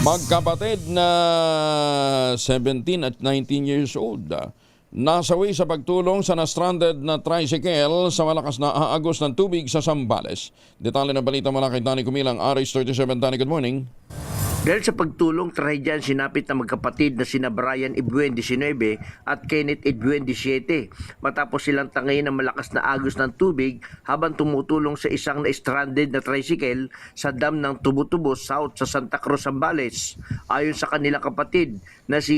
Magkapatid na 17 at 19 years old. ah, Nasawi sa pagtulong sa na-stranded na tricycle sa malakas na aagos ng tubig sa Sambales. Detalye ng balita mula kay Danny Kumilang, RH37. Danny, good morning. Dahil sa pagtulong, trahedyan sinapit na magkapatid na sina Brian Ibuen 19 at Kenneth Ibuen 17 matapos silang tangay ng malakas na agos ng tubig habang tumutulong sa isang na-stranded na tricycle sa dam ng Tubo-Tubo South sa Santa Cruz, Zambales. Ayon sa kanilang kapatid na si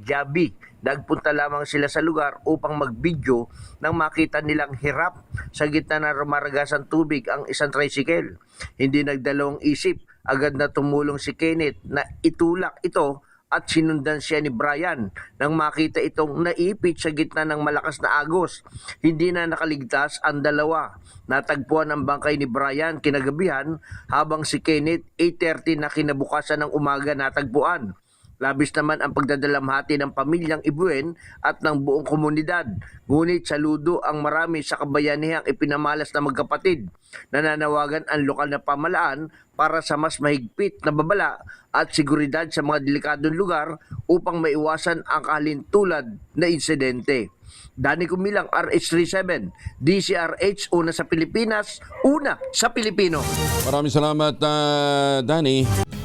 Jabi, nagpunta lamang sila sa lugar upang mag-video nang makita nilang hirap sa gitna ng rumaragasang tubig ang isang tricycle. Hindi nagdalawang isip agad na tumulong si Kenneth na itulak ito at sinundan siya ni Brian nang makita itong naipit sa gitna ng malakas na agos. Hindi na nakaligtas ang dalawa. Natagpuan ang bangkay ni Brian kinagabihan habang si Kenneth 8.30 na kinabukasan ng umaga natagpuan. Labis naman ang pagdadalamhati ng pamilyang Ibuen at ng buong komunidad. Ngunit saludo ang marami sa kabayanihang ipinamalas na magkapatid. Nananawagan ang lokal na pamalaan para sa mas mahigpit na babala at seguridad sa mga delikadong lugar upang maiwasan ang kalintulad na insidente. Dani Kumilang RH37, DCRH, una sa Pilipinas, una sa Pilipino. Maraming salamat, ah, Danny.